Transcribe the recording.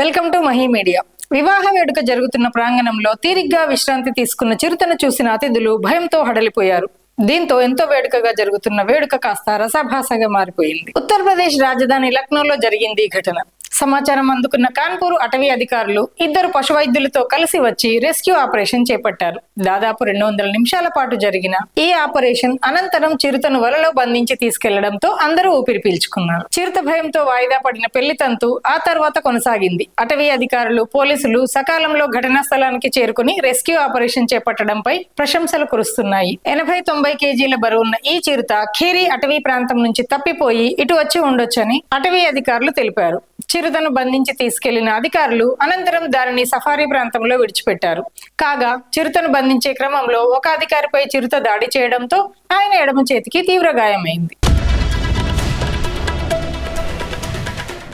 Welcome to Mahi media. వివాహ వేడుక జరుగుతున్న ప్రాంగణంలో తీరిగ్గా విశ్రాంతి తీసుకున్న చిరుతను చూసిన అతిథులు భయంతో హడలిపోయారు. దీంతో ఎంతో వేడుకగా జరుగుతున్న వేడుక కాస్త రసభాసగా మారిపోయింది. ఉత్తరప్రదేశ్ రాజధాని లక్నోలో జరిగింది ఈ ఘటన. సమాచారం అందుకున్న కాన్పూర్ అటవీ అధికారులు ఇద్దరు పశు వైద్యులతో కలిసి వచ్చి రెస్క్యూ ఆపరేషన్ చేపట్టారు. దాదాపు రెండు వందల నిమిషాల పాటు జరిగిన ఈ ఆపరేషన్ అనంతరం చిరుతను వలలో బంధించి తీసుకెళ్ళడంతో అందరూ ఊపిరి పీల్చుకున్నారు. చిరుత భయంతో వాయిదా పడిన పెళ్ళి తంతు ఆ తర్వాత కొనసాగింది. అటవీ అధికారులు పోలీసులు సకాలంలో ఘటనా స్థలానికి చేరుకుని రెస్క్యూ ఆపరేషన్ చేపట్టడంపై ప్రశంసలు కురుస్తున్నాయి. ఎనభై తొంభై కేజీల బరువున్న ఈ చిరుత ఖేరీ అటవీ ప్రాంతం నుంచి తప్పిపోయి ఇటు వచ్చి ఉండొచ్చని అటవీ అధికారులు తెలిపారు. చిరుతను బంధించి తీసుకెళ్ళిన అధికారులు అనంతరం దానిని సఫారీ ప్రాంతంలో విడిచిపెట్టారు. కాగా చిరుతను బంధించే క్రమంలో ఒక అధికారిపై చిరుత దాడి చేయడంతో ఆయన ఎడమ చేతికి తీవ్ర గాయమైంది.